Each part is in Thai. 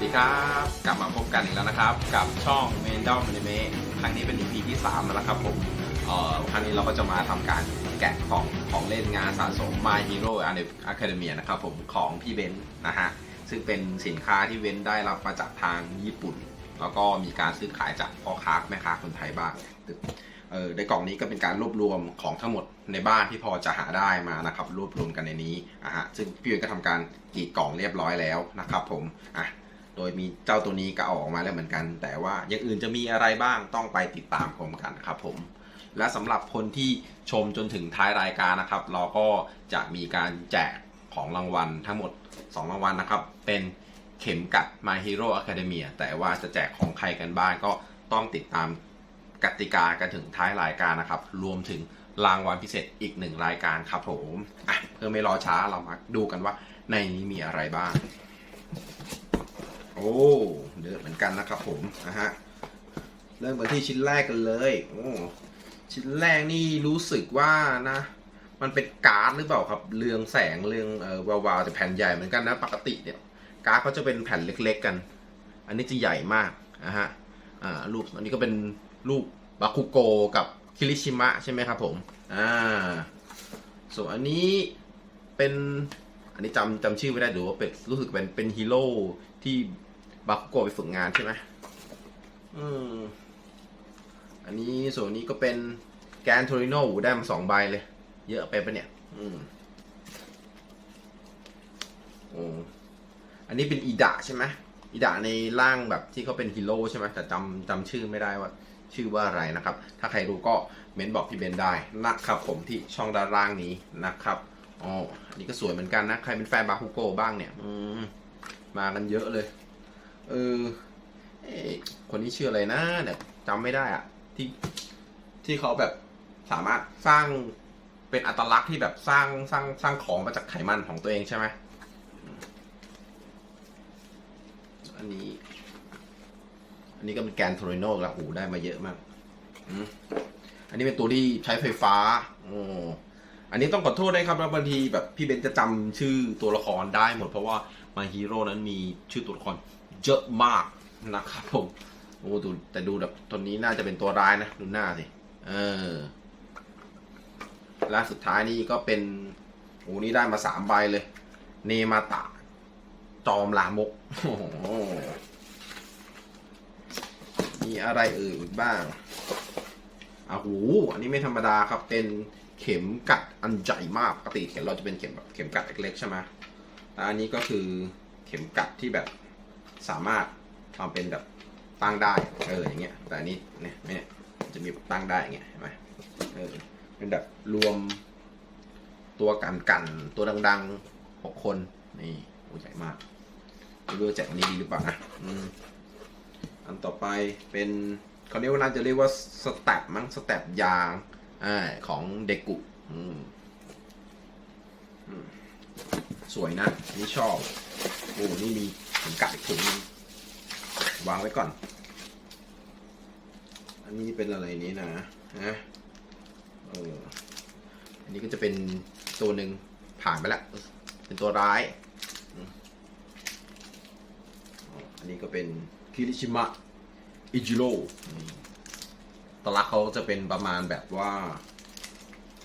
สดีครับ กลับมาพบกันอีกแล้วนะครับ กับช่องเมนดอมอนิเมะครั้งนี้เป็น EP ที่3แล้วนะครับผมเอ่อครั้งนี้เราก็จะมาทำการแกะกล่องของเล่นงานสะสม My Hero Academia นะครับผมของพี่เบนซ์นะฮะ ซึ่งเป็นสินค้าที่เว้นได้รับมาจากทางญี่ปุ่น แล้วก็มีการซื้อขายจากพ่อค้าแม่ค้าคนไทยบ้างเออในกล่องนี้ก็เป็นการรวบรวมของทั้งหมดในบ้านที่พอจะหาได้มานะครับรวบรวมกันในนี้อะฮะซึ่งพี่เวนก็ทำการกรีดกล่องเรียบร้อยแล้วนะครับผมอะ โดยมีเจ้าตัวนี้ก็ออกมาแล้วเหมือนกัน แต่ว่าอย่างอื่นจะมีอะไรบ้างต้องไปติดตามชมกันครับผมและสำหรับคนที่ชมจนถึงท้ายรายการนะครับ เราก็จะมีการแจกของรางวัลทั้งหมด 2 รางวัลนะครับ เป็นเข็มกัด My Hero Academia แต่ว่าจะแจกของใครกันบ้างก็ต้องติดตามกติกากันถึงท้ายรายการนะครับ รวมถึงรางวัลพิเศษอีกหนึ่งรายการครับผมเพื่อไม่รอช้าเรามาดูกันว่าในนี้มีอะไรบ้าง โอ้เยอะเหมือนกันนะครับผมนะฮะเริ่มกันที่ชิ้นแรกกันเลยโอ้ชิ้นแรกนี่รู้สึกว่านะ มันเป็นการ์ดหรือเปล่าครับเรืองแสงเรืองเอ่อวาวๆแต่แผ่นใหญ่เหมือนกันนะปกติเนี่ยการ์ดเขาจะเป็นแผ่นเล็ก ๆกัน อันนี้จะใหญ่มากนะฮะอ่ารูปอันนี้ก็เป็นรูปบาคุโกกับคิริชิมะใช่ไหมครับผมอ่าส่วนอันนี้เป็นอันนี้จำจำชื่อไม่ได้หรือว่าเป็นรู้สึกเป็นเป็นฮีโร่ที่ บาคุโกะไปฝึกงานใช่ไหมอืม อันนี้ส่วนนี้ก็เป็นแกนโทริโนได้มาสองใบเลย เยอะไปปะเนี่ย อืมโอ้อันนี้เป็นอีดะใช่ไหมอีดะในร่างแบบที่เขาเป็นฮีโร่ใช่ไหมแต่จำจำชื่อไม่ได้ว่า ชื่อว่าอะไรนะครับ ถ้าใครรู้ก็เม้นบอกพี่เบนได้นะครับผมที่ช่องด้านล่างนี้นะครับอ๋ออันนี้ก็สวยเหมือนกันนะ ใครเป็นแฟนบาคุโกะบ้างเนี่ย อืมมากันเยอะเลย เออคนนี้ชื่ออะไรนะเนี่ยจำไม่ได้อะที่ที่เขาแบบสามารถสร้างเป็นอัตลักษณ์ที่แบบสร้างสร้างสร้างของมาจากไขมันของตัวเองใช่ไหมอันนี้ อันนี้ก็เป็นแกนโทริโนแล้วโอ้โหได้มาเยอะมากอันนี้เป็นตัวที่ใช้ไฟฟ้าโอ้อันนี้ต้องขอโทษด้วยครับแล้วบางทีแบบพี่เบนจะจำชื่อตัวละครได้หมดเพราะว่ามาฮีโร่นั้นมีชื่อตัวละคร เยอะมากนะครับผมโอ้ดูแต่ดูแบบตัวนี้น่าจะเป็นตัวร้ายนะ ดูหน้าสิ เออและสุดท้ายนี่ก็เป็นโอ้นี่ได้มาสามใบเลย เนมาตะ จอมลามกโอ้โหมีอะไรเอ่ยอีกบ้างอะหูอันนี้ไม่ธรรมดาครับเป็นเข็มกัดอันใหญ่มากปกติเข็มเราจะเป็นเข็มแบบเข็มกัดเล็กๆใช่ไหมแต่อันนี้ก็คือเข็มกัดที่แบบ สามารถทำเป็นแบบตั้งได้เอออย่างเงี้ยแต่อันนี้เนี่ยเนี่ยจะมีตั้งได้อย่างเงี้ยเห็นไหมเออเป็นแบบรวมตัวกันกันตัวดังๆหกคนนี่โอ้ใหญ่มากไม่รู้แจกวันนี้ดีหรือเปล่านะอืมอันต่อไปเป็นเขาเรียกว่าน่าจะเรียกว่าสแตปมั้งสแตปยางอ่าของเด็กกุอืมสวยนะนี่ชอบโอ้นี่มี เข็มกัดอีกถุงนึงวางไว้ก่อน อันนี้เป็นอะไรนี้นะฮะเอออันนี้ก็จะเป็นตัวหนึ่งผ่านไปแล้วเป็นตัวร้าย อันนี้ก็เป็นคิริชิมะอิจิโร่ตลักษณ์เขาจะเป็นประมาณแบบว่า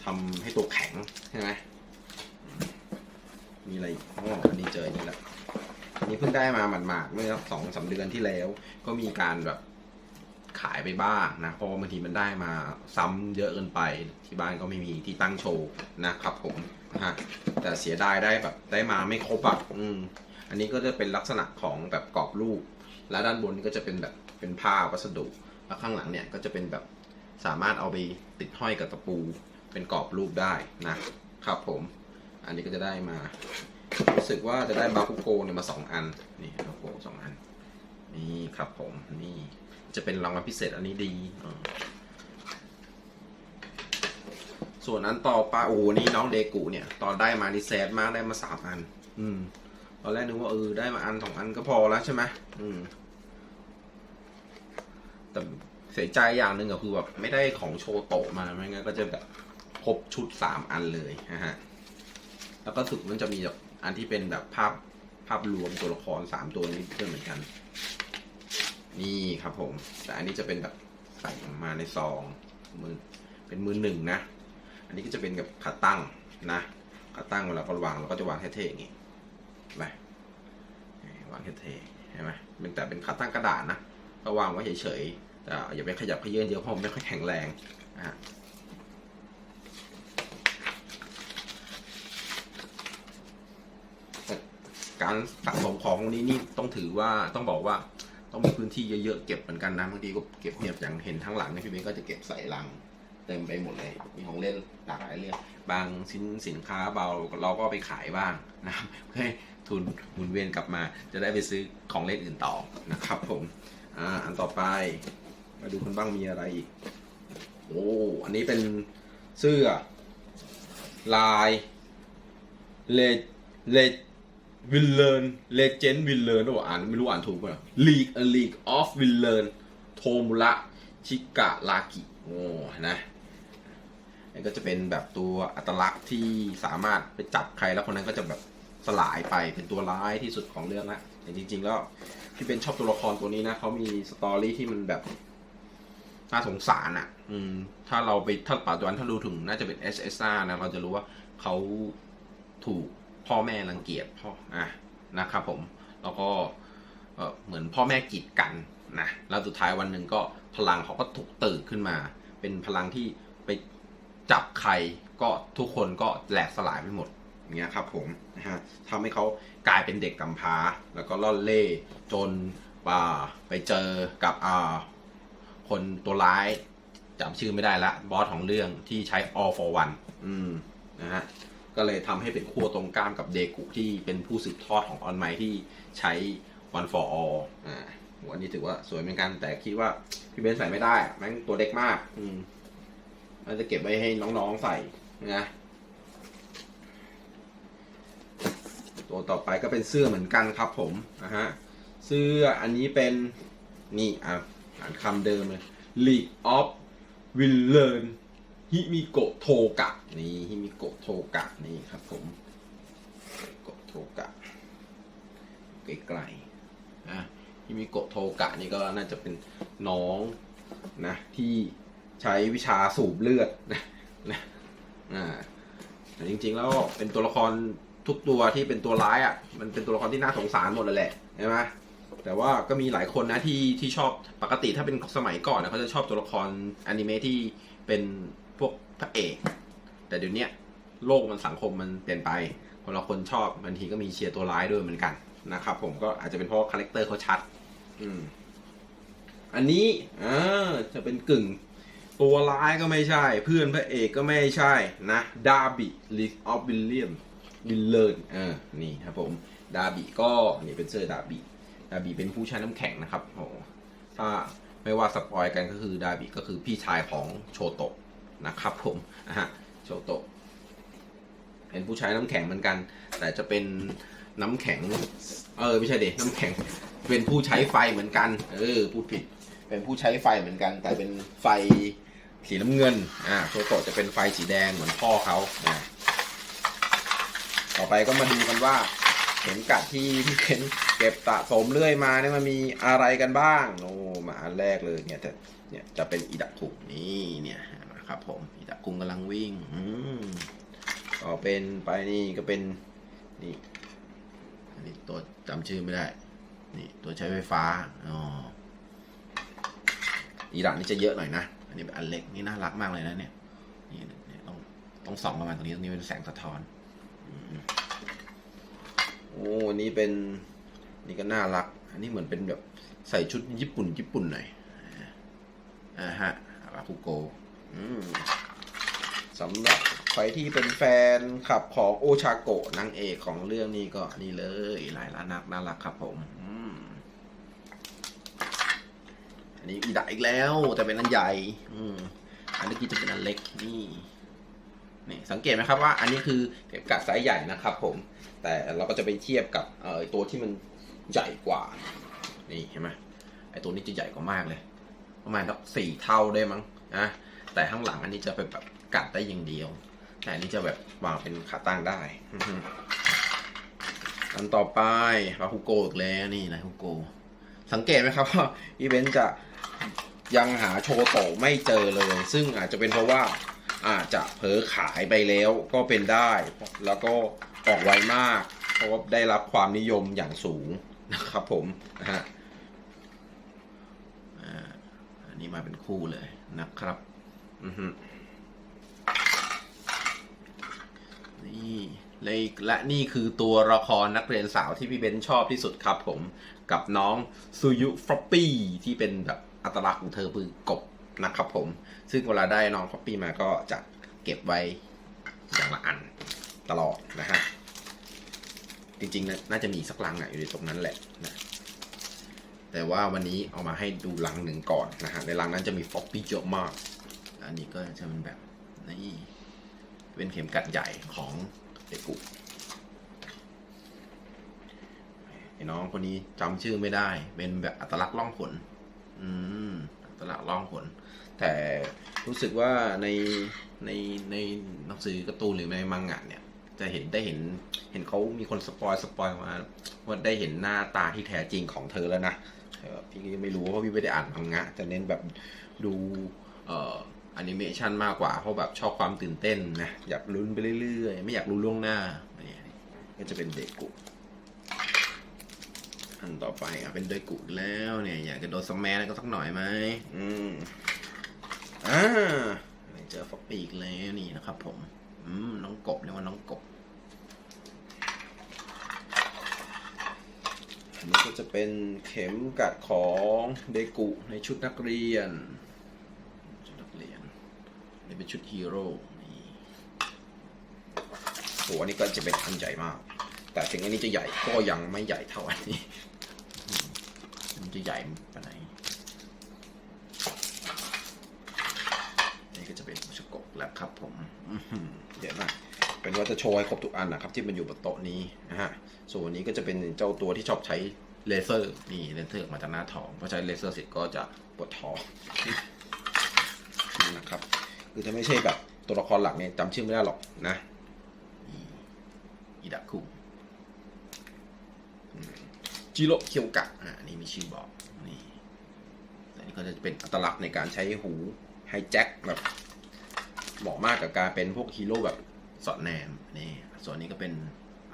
ทำให้ตัวแข็งใช่ไหมมีอะไรอ๋ออันนี้เจออันนี้แหละ อันนี้เพิ่งได้มาหมาดๆเมื่อสองสามเดือนที่แล้ว ก็มีการแบบขายไปบ้างนะเพราะบางทีมันได้มาซ้ำเยอะเกินไปที่บ้านก็ไม่มีที่ตั้งโชว์นะครับผมนะฮะแต่เสียดายได้แบบได้มาไม่ครบอะอืมอันนี้ก็จะเป็นลักษณะของแบบกรอบรูป และด้านบนก็จะเป็นแบบเป็นผ้าวัสดุแล้วข้างหลังเนี่ยก็จะเป็นแบบสามารถเอาไปติดห้อยกับตะปู เป็นกรอบรูปได้นะครับผม อันนี้ก็จะได้มา รู้สึกว่าจะได้บาคุโกเนี่ยมาสองอัน นี่บาคุโกสองอัน นี่ครับผม นี่จะเป็นรางวัลพิเศษอันนี้ดี ส่วนอันต่อไปโอ้โหนี่น้องเดกุเนี่ย ตอนได้มานี่แซดมากได้มาสามอัน อืม ตอนแรกนึกว่าเออได้มาอันสองอันก็พอแล้วใช่ไหมอืม แต่เสียใจอย่างหนึ่งก็คือแบบไม่ได้ของโชโตะมา ไม่งั้นก็จะแบบครบชุดสามอันเลยนะฮะ แล้วก็สุดมันจะมีแบบอันที่เป็นแบบภาพภาพรวมตัวละครสามตัวนี้ด้วยเหมือนกัน นี่ครับผม แต่อันนี้จะเป็นแบบใส่มาในซองมือเป็นมือหนึ่งนะ อันนี้ก็จะเป็นกับขาตั้งนะขาตั้งเวลาเราวางเราก็จะวางเท่ๆอย่างงี้ไหมวางเท่ๆเห็นไหมเป็นแต่เป็นขาตั้งกระดาษนะก็วางไว้เฉยๆแต่อย่าไปขยับขยื่นเยอะเพราะมันไม่ค่อยแข็งแรงนะฮะ การสะสมของนี้นี่ต้องถือว่าต้องบอกว่าต้องมีพื้นที่เยอะๆเก็บเหมือนกันนะบางทีก็เก็บเนี่ยอย่างเห็นทั้งหลังเนี่ยพี่เบนก็จะเก็บใส่ลังเต็มไปหมดเลย มีของเล่นหลากหลายเรื่องบางสินสินค้าเบาเราก็ไปขายบ้างนะครับเพื่อให้ทุนหมุนเวียนกลับมา จะได้ไปซื้อของเล่นอื่นต่อนะครับ ผมอ่าอันต่อไป มาดูคนบ้างมีอะไรอีกโอ้อันนี้เป็นเสื้อลายเลเล วิลเลนเลเจนด์วิลเลนหรือว่าอ่านไม่รู้อ่านถูกป่ะ League a League of Villain โทมุระชิกะลากิโอ้นะนี่ก็จะเป็นแบบตัวอัตลักษณ์ที่สามารถไปจับใครแล้วคนนั้นก็จะแบบสลายไปเป็นตัวร้ายที่สุดของเรื่องละแต่จริง ๆ แล้วพี่เป็นชอบตัวละครตัวนี้นะเขามีสตอรี่ที่มันแบบน่าสงสารอะ อืม ถ้าเราไปถ้าปัจจุบันถ้ารู้ถึงน่าจะเป็น SSR นะ เราจะรู้ว่าเขาถูก พ่อแม่รังเกียจพ่ออะนะครับผมแล้วก็เหมือนพ่อแม่กีดกันนะแล้วสุดท้ายวันหนึ่งก็พลังเขาก็ถูกตื่นขึ้นมา เป็นพลังที่ไปจับใครก็ทุกคนก็แหลกสลายไปหมดอย่างเงี้ยครับผมนะฮะทำให้เขากลายเป็นเด็กกำพร้า แล้วก็ล่อนเล่จนอ่าไปเจอกับอ่าคนตัวร้ายจำชื่อไม่ได้ละบอสของเรื่องที่ใช้ all for one อืมนะฮะ ก็เลยทำให้เป็นขั้วตรงกลามกับเดกุที่เป็นผู้สืบทอดของออนไมที่ใช้ one for all อ่าวันนี้ถือว่าสวยเหมือนกัน แต่คิดว่าพี่เบนใส่ไม่ได้แม่งตัวเด็กมาก อืมมันจะเก็บไว้ให้น้องๆใส่นะตัวต่อไปก็เป็นเสื้อเหมือนกันครับผมนะฮะเสื้ออันนี้เป็นนี่อ่านคำเดิมเลย League of Villain ฮิมิโกะโทกะนี่ฮิมิโกะโทกะนี่ครับผมโกะโทกะไกลๆนะฮิมิโกะโทกะนี่ก็น่าจะเป็นน้องนะที่ใช้วิชาสูบเลือดนะนะอ่าแต่จริงๆแล้วเป็นตัวละครทุกตัวที่เป็นตัวร้ายอะมันเป็นตัวละครที่น่าสงสารหมดเลยแหละใช่ไหมแต่ว่าก็มีหลายคนนะที่ที่ชอบปกติถ้าเป็นสมัยก่อนนะเขาจะชอบตัวละครอนิเมะที่เป็น พวกพระเอก แต่เดี๋ยวนี้โลกมันสังคมมันเปลี่ยนไปคนละคนชอบบางทีก็มีเชียร์ตัวร้ายด้วยเหมือนกันนะครับผมก็อาจจะเป็นเพราะคาแรคเตอร์เขาชัด อืม อันนี้อ่าจะเป็นกึ่ง ตัวร้ายก็ไม่ใช่ เพื่อนพระเอกก็ไม่ใช่นะดาบิลิออฟวิลเลียมวิลเลนอ่านี่ครับผมดาบิก็นี่เป็นเสื้อดาบิดาบิเป็นผู้ใช้น้ำแข็งนะครับโอ้ถ้าไม่ว่าสปอยกันก็คือดาบิก็คือพี่ชายของโชโตะ นะครับผมนะฮะโชโตะเป็นผู้ใช้น้ำแข็งเหมือนกัน แต่จะเป็นน้ำแข็ง เออไม่ใช่เด็น้ำแข็ง เป็นผู้ใช้ไฟเหมือนกัน เออพูดผิด เป็นผู้ใช้ไฟเหมือนกัน แต่เป็นไฟสีน้ำเงิน อ่าโชโตะจะเป็นไฟสีแดงเหมือนพ่อเขาอ่าต่อไปก็มาดูกันว่าเข็มกัดที่ที่เป็นเก็บสะสมเรื่อยมาเนี่ยมันมีอะไรกันบ้าง โอ้มาอันแรกเลยเนี่ยแต่เนี่ยจะเป็นอิดะคุงนี่เนี่ย นะครับผมอิดะคุงกำลังวิ่งอืมก็เป็นไปนี่ก็เป็นนี่อันนี้ตัวจำชื่อไม่ได้ นี่ตัวใช้ไฟฟ้าอ๋ออีรักนี่จะเยอะหน่อยนะ อันนี้เป็นอันเล็กนี่น่ารักมากเลยนะเนี่ยนี่นี่ต้องต้องส่องประมาณตรงนี้ตรงนี้เป็นแสงสะท้อนอืมโอ้อันนี้เป็นนี่ก็น่ารัก อันนี้เหมือนเป็นแบบใส่ชุดญี่ปุ่นญี่ปุ่นหน่อยอ่าฮะอาราคุโกะ สำหรับใครที่เป็นแฟนขับของโอชาโกะนางเอกของเรื่องนี้ก็นี่เลยลายละนักน่ารักครับผมอันนี้อีดะอีกแล้วแต่เป็นอันใหญ่อันเมื่อกี้จะเป็นอันเล็กนี่นี่สังเกตไหมครับว่าอันนี้คือเก็บกัดไซส์ใหญ่นะครับ ผม แต่เราก็จะไปเทียบกับเอ่อตัวที่มันใหญ่กว่า นี่เห็นไหมไอตัวนี้จะใหญ่กว่ามากเลย ประมาณสักสี่เท่าได้มั้งนะ แต่ข้างหลังอันนี้จะเป็นแบบกัดได้อย่างเดียว แต่อันนี้จะแบบวางเป็นขาตั้งได้อันต่อไปลาฮูโกอีกแล้วนี่ลาฮูโก สังเกตไหมครับว่าอีเวนต์จะยังหาโชโตไม่เจอเลย ซึ่งอาจจะเป็นเพราะว่าอาจจะเผลอขายไปแล้วก็เป็นได้ แล้วก็ออกไวมาก เพราะว่าได้รับความนิยมอย่างสูงนะครับผมนะฮะอันนี้มาเป็นคู่เลยนะครับ นี่และและนี่คือตัวละครนักเรียนสาวที่พี่เบนชอบที่สุดครับผมกับน้องซูยุฟรอปปี้ที่เป็นแบบอัตลักษณ์ของเธอคือกบนะครับผม ซึ่งเวลาได้น้องฟรอปปี้มาก็จะเก็บไว้อย่างละอันตลอดนะฮะ จริงๆนะน่าจะมีสักลังอะอยู่ในตรงนั้นแหละนะแต่ว่าวันนี้เอามาให้ดูลังหนึ่งก่อนนะฮะ ในลังนั้นจะมีฟอปปี้เยอะมาก อันนี้ก็จะเป็นแบบนี่เป็นเข็มกัดใหญ่ของเด็กกุไอ้น้องคนนี้จำชื่อไม่ได้ เป็นแบบอัตลักษณ์ล่องขนอืมอัตลักษณ์ล่องขน แต่รู้สึกว่าในในในหนังสือการ์ตูนหรือในมังงะเนี่ย จะเห็นได้เห็นเห็นเขามีคนสปอยสปอยมาว่าได้เห็นหน้าตาที่แท้จริงของเธอแล้วนะพี่ไม่รู้เพราะพี่ไม่ได้อ่านมังงะ จะเน้นแบบดูเอ่อ แอนิเมชันมากกว่า เพราะแบบชอบความตื่นเต้นนะ อยากลุ้นไปเรื่อยๆ ไม่อยากรู้ล่วงหน้านี่ก็จะเป็นเด็กกุอันต่อไปอะเป็นเด็กกุแล้วเนี่ยอยากจะโดนสแมนก็สักหน่อยไหมอืมอ่าเจอฟอกปีกแล้วนี่นะครับผม อืมน้องกบเรียกว่าน้องกบอันนี้ก็จะเป็นเข็มกัดของเดกุในชุดนักเรียน นี่เป็นชุดฮีโร่นี่โหอันนี้ก็จะเป็นอันใหญ่มาก แต่ถึงอันนี้จะใหญ่ก็ยังไม่ใหญ่เท่าอันนี้ มันจะใหญ่ปานไหนนี่ก็จะเป็นชุดกบแล้วครับผมอื้อหือเยอะมากเป็นว่าจะโชว์ให้ครบทุกอันนะครับ ที่มันอยู่บนโต๊ะนี้นะฮะส่วนนี้ก็จะเป็นเจ้าตัวที่ชอบใช้เลเซอร์นี่เลเซอร์มาจากหน้าท้องพอใช้เลเซอร์เสร็จก็จะปวดท้องนี่นะครับ คือถ้าไม่ใช่แบบตัวละครหลักเนี่ยจำชื่อไม่ได้หรอกนะนี่อิดะคุอืมจิโร่เคียวกะอ่าอันนี่มีชื่อบอกนี่อันนี้ก็จะเป็นอัตลักษณ์ในการใช้หูไฮแจ็คแบบเหมาะมากกับการเป็นพวกฮีโร่แบบสอดแนมนี่ส่วนนี้ก็เป็น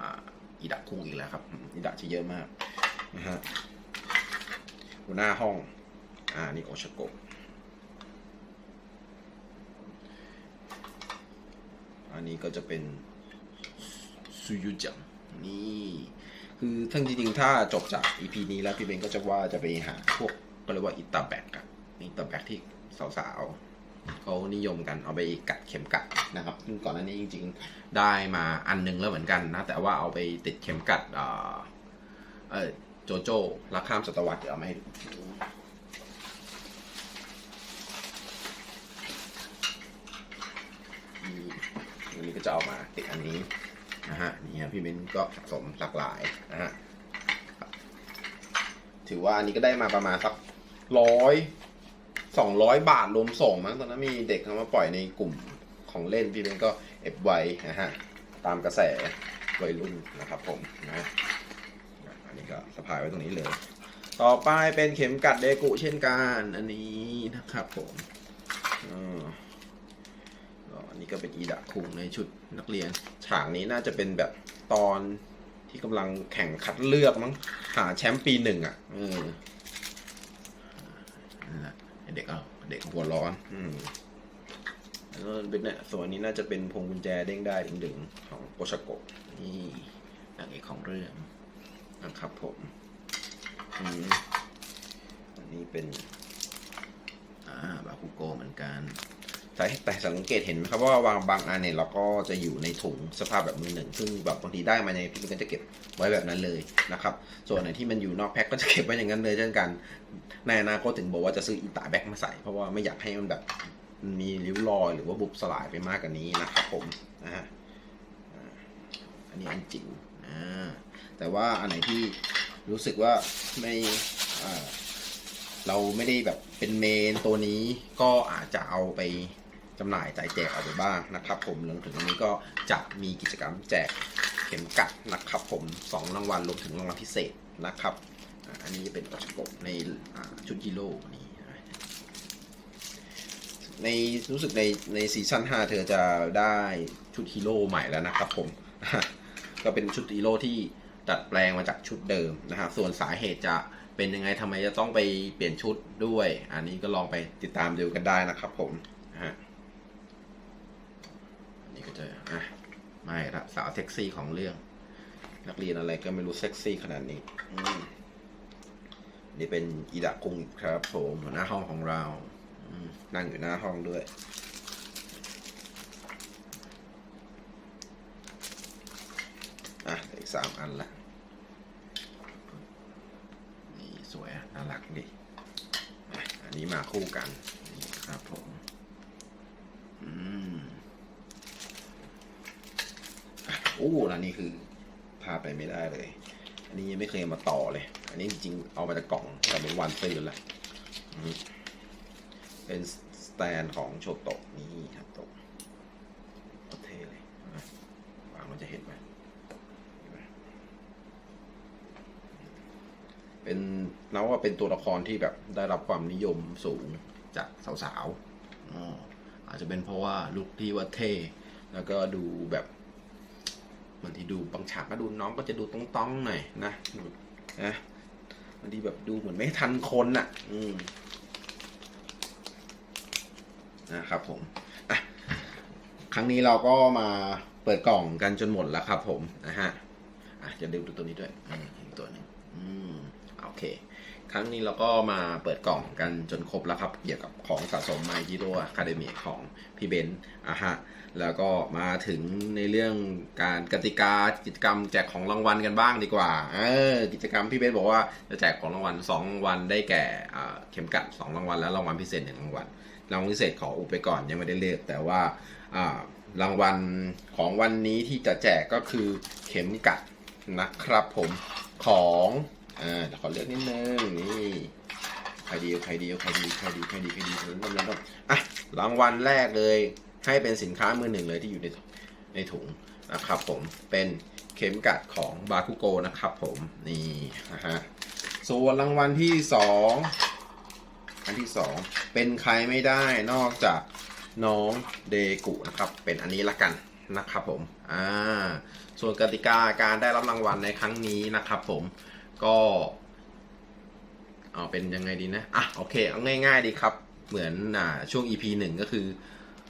อิดะคุงอีกแล้วครับอืมอิดะจะเยอะมากนะฮะหัวหน้าห้อง อ่า นี่โอชโกะ นนี้ก็จะเป็นซูยุจังนี่คือทั้งจริงๆ ถ้าจบจาก EP นี้แล้วพี่เบนก็จะว่าจะไปหาพวกก็เรียกว่าอิตาแบกอะอิตาแบกที่สาวๆเขานิยมกันเอาไปกัดเข็มกัดนะครับ ซึ่งก่อนหน้านี้จริง ๆ ได้มาอันหนึงแล้วเหมือนกันนะ แต่ว่าเอาไปติดเข็มกัดเอ่อเออโจโจ้รักข้ามศตวรรษเดี๋ยวเอามาให้ดู อันนี้ก็จะเอามาติดอันนี้นะฮะนี่ครับพี่เบนก็สะสมหลากหลายนะฮะถือว่าอันนี้ก็ได้มาประมาณสักร้อยสองร้อยบาทรวมส่งมั้งตอนนั้นมีเด็กเขามาปล่อยในกลุ่มของเล่นพี่เบนก็เอฟไว้นะฮะตามกระแสวัยรุ่นนะครับผมนะอันนี้ก็สะพายไว้ตรงนี้เลย ต่อไปเป็นเข็มกัดเดกุเช่นกัน อันนี้นะครับผมอ่าก็อั นนี้ก็เป็นอีดะคุงในชุดนักเรียน ฉากนี้น่าจะเป็นแบบตอนที่กำลังแข่งคัดเลือกมั้งหาแชมป์ปีหนึ่งอะเออนั่แหละเด็กเอาเด็กหัวร้อน อืมแล้วเป็นเนี่ยส่วนนี้น่าจะเป็นพวงกุญแจเด้งได้ดึงๆของโอชโกะนี่นางเอกของเรื่องนะครับผมอันนี้เป็น อ่า บาคุโกเหมือนกัน แต่แต่สังเกตเห็นไหมครับว่าวางบางอันเนี่ยเราก็จะอยู่ในถุงสภาพแบบมือหนึ่ง ซึ่งแบบบางทีได้มาในพี่ก็จะเก็บไว้แบบนั้นเลยนะครับ ส่วนไหนที่มันอยู่นอกแพ็คก็จะเก็บไว้อย่างนั้นเลยเช่นกัน ในอนาคตถึงบอกว่าจะซื้ออีตาแบ็กมาใส่ เพราะว่าไม่อยากให้มันแบบมีริ้วรอยหรือว่าบุบสลายไปมากกว่านี้นะครับผมนะฮะอันนี้อันจิ๋วอ่าแต่ว่าอันไหนที่รู้สึกว่าไม่เราไม่ได้แบบเป็นเมนตัวนี้ก็อาจจะเอาไป จำหน่ายจ่ายแจกเอาไปบ้างนะครับ ผมรวมถึงอันนี้ก็จะมีกิจกรรมแจกเข็มกัดนะครับผมสองรางวัลรวมถึงรางวัลพิเศษนะครับอันนี้จะเป็นโอชโกะในชุดฮีโร่นี่ในรู้สึกในในซีซั่น5 เธอจะได้ชุดฮีโร่ใหม่แล้วนะครับผม ก็เป็นชุดฮีโร่ที่ดัดแปลงมาจากชุดเดิมนะครับ ส่วนสาเหตุจะเป็นยังไงทำไมจะต้องไปเปลี่ยนชุดด้วย อันนี้ก็ลองไปติดตามดูกันได้นะครับผมฮะ จอะไม่ละสาวเซ็กซี่ของเรื่อง นักเรียนอะไรก็ไม่รู้เซ็กซี่ขนาดนี้นี่เป็นอีดะคุงครับผมหัวหน้าห้องของเรานั่งอยู่หน้าห้องด้วยอะอีกสามอันละนี่สวยน่ารักดิอะอันนี้มาคู่กัน นี่ครับผม อืม โอ้แล้วนี่คือพาไปไม่ได้เลย อันนี้ยังไม่เคยมาต่อเลย อันนี้จริงๆเอามาจากกล่องแต่เป็นวันซื้อล้วอืมเป็นสแตนของโชโตะนี่ครับโตะโคตรเท่เลยวางมันจะเห็นไหมเป็นนับว่าเป็นตัวละครที่แบบได้รับความนิยมสูงจากสาวๆอ๋ออาจจะเป็นเพราะว่าลุคที่ว่าเท่ แล้วก็ดูแบบ บางทีดูบางฉากก็ดูน้องก็จะดูต้องๆหน่อยนะนะบางทีแบบดูเหมือนไม่ทันคนอะ อืมนะครับผมอะครั้งนี้เราก็มาเปิดกล่องกันจนหมดแล้วครับผมนะฮะอะจะดูตัวนี้ด้วย อีกตัวหนึงอืม โอเค ครั้งนี้เราก็มาเปิดกล่องกันจนครบแล้วครับ เกี่ยวกับของสะสม My Hero Academia ของพี่เบนซ์อะฮะ แล้วก็มาถึงในเรื่องการกติกากิจกรรมแจกของรางวัลกันบ้างดีกว่า เออ กิจกรรมพี่เบนซ์บอกว่าจะแจกของรางวัล2รางวัลได้แก่เข็มกัด2รางวัลและรางวัลพิเศษหนึ่งรางวัล รางวัลพิเศษขออุบไปก่อนยังไม่ได้เลือกแต่ว่าอ่ารางวัลของวันนี้ที่จะแจกก็คือเข็มกัดนะครับผมของ อ่าเดี๋ยวขอเลือกนิดนึงนี่ใครดีใครดีใครดีใครดีใครดีใครดีใครดีแล้วก็อะรางวัลแรกเลย ให้เป็นสินค้ามือหนึ่งเลยที่อยู่ในในถุงนะครับผมเป็นเข็มกัดของบาคุโกนะครับผมนี่นะฮะส่วนรางวัลที่สองอันที่สองเป็นใครไม่ได้นอกจากน้องเดกุนะครับ เป็นอันนี้ละกันนะครับผม อ่า ส่วนกติกาการได้รับรางวัลในครั้งนี้นะครับผม ก็เอาเป็นยังไงดีนะอะโอเคเอาง่าย ๆ ดีครับ เหมือนอ่าช่วง EP 1ก็คือ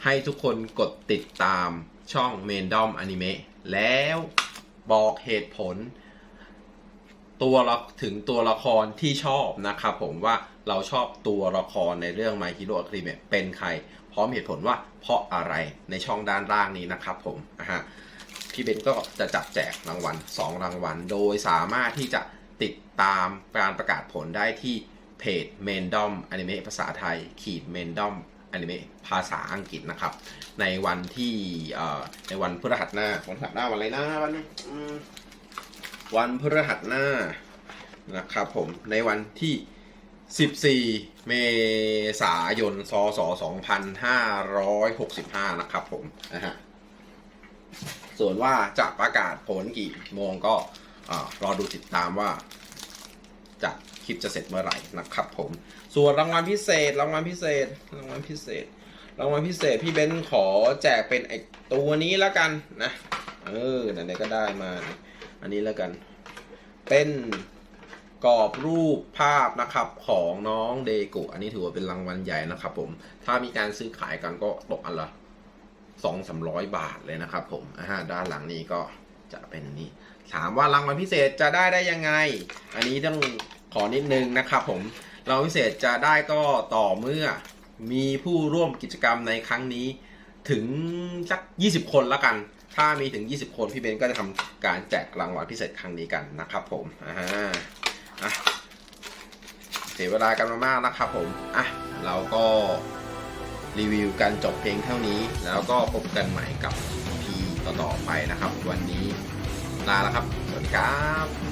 ให้ทุกคนกดติดตามช่อง m a n d o m Anime แล้วบอกเหตุผล ตัวละถึงตัวละครที่ชอบนะครับผมว่าเราชอบตัวละครในเรื่อง My Hero Academia เป็นใคร พร้อมเหตุผลว่าเพราะอะไรในช่องด้านล่างนี้นะครับผมนะฮะพี่เบนก็จะจับแจกรางวัล 2 รางวัล โดยสามารถที่จะ ติดตามการประกาศผลได้ที่เพจ m a n d o m Anime ภาษาไทย ขีด m a n d o m Anime ภาษาอังกฤษนะครับ ในวันที่ในวันพฤหัสหน้าวันพฤหัสหน้าวันอะไรนะวันวันพฤหัสหน้านะครับผมในวันที่ 14 เมษายนศศ2565 นะครับผมนะฮะส่วนว่าจะประกาศผลกี่โมงก็ รอดูติดตามว่าจะคลิปจะเสร็จเมื่อไหร่นะครับผม ส่วนรางวัลพิเศษ รางวัลพิเศษ รางวัลพิเศษ รางวัลพิเศษพี่เบนขอแจกเป็นไอตัวนี้แล้วกันนะ เออไหนๆก็ได้มา อันนี้แล้วกัน เป็นกรอบรูปภาพนะครับของน้องเดกุอันนี้ถือว่าเป็นรางวัลใหญ่นะครับผม ถ้ามีการซื้อขายกันก็ตกอันละสองสามร้อยบาทเลยนะครับผมอ่าด้านหลังนี้ก็ จะเป็นอันนี้ ถามว่ารางวัลพิเศษจะได้ได้ยังไง อันนี้ต้องขอนิดนึงนะครับผมรางวัลพิเศษจะได้ก็ต่อเมื่อมีผู้ร่วมกิจกรรมในครั้งนี้ถึงสัก 20 คนละกัน ถ้ามีถึง 20 คนพี่เบนก็จะทำการแจกรางวัลพิเศษครั้งนี้กันนะครับผมอ่าอะเสียเวลากันมามากนะครับผม อะ เราก็รีวิวกันจบเพลงเท่านี้ แล้วก็พบกันใหม่กับ ต่อๆไปนะครับ วันนี้ลาแล้วครับ สวัสดีครับ